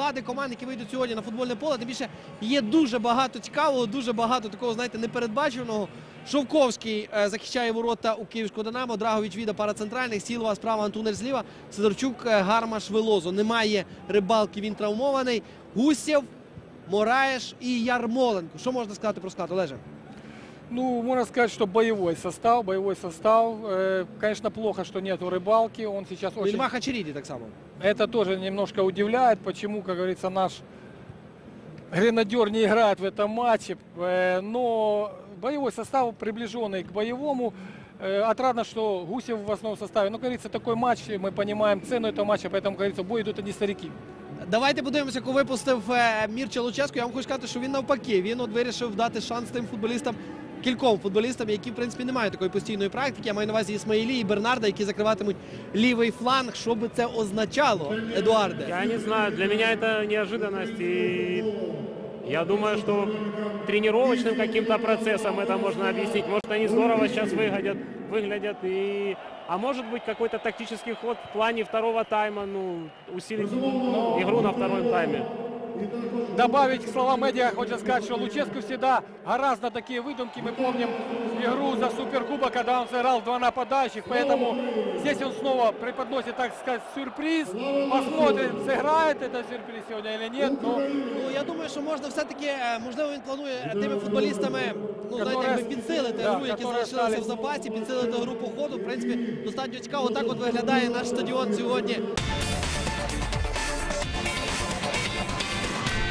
склади команд, які вийдуть сьогодні на футбольне поле. Тим більше є дуже багато цікавого, дуже багато такого, знаєте, непередбаченого. Шовковський е, захищає ворота у Київського Динамо, Драгович Віда пара центральних, Сілова справа, Антунер зліва, Сидорчук, е, Гармаш, Велозо. Немає рибалки, він травмований. Гусєв, Мораєш і Ярмоленко. Що можна сказати про склад, Олеже? Ну, можно сказать, что боевой состав, боевой состав. Э, Конечно, плохо, что нету рыбалки. Он сейчас очень... Нема Хачеріді так само. Это тоже немножко удивляет, почему, как говорится, наш гренадер не играет в этом матче. Э, Но боевой состав приближенный к боевому. Э, Отрадно, что Гусев в основном составе. Но, как говорится, такой матч, мы понимаем цену этого матча, поэтому, как говорится, в бой идут одни старики. Давайте подивимося, яку випустив е, Мірча Луческо. Я вам хочу сказати, що він навпаки. Він от вирішив дати шанс тим футболістам, кільком футболістам, які в принципі не мають такої постійної практики. Я маю на увазі Ісмаїлі і Бернарда, які закриватимуть лівий фланг. Що би це означало, Едуарде? Я не знаю, для меня это неожиданность. И я думаю, что тренировочным каким-то процессом это можно объяснить. Может, они здорово сейчас выглядят, выглядят и... А может быть, какой-то тактический ход в плане второго тайма, ну, усилить игру на втором тайме. Добавить к словам Эдди, хочу сказать, что Луческу всегда гораздо такие выдумки. Мы помним игру за Суперкубок, когда он сыграл два нападающих, поэтому здесь он снова преподносит, так сказать, сюрприз. Посмотрим, сыграет это сюрприз сегодня или нет. Но Ну я думаю, що можна все-таки, е, можливо, він планує тими футболістами, ну знаєте, якби підсилити Да, гру, які которые залишилися стали- в запасі, підсилити гру по ходу. В принципі, достатньо цікаво. Так от виглядає наш стадіон сьогодні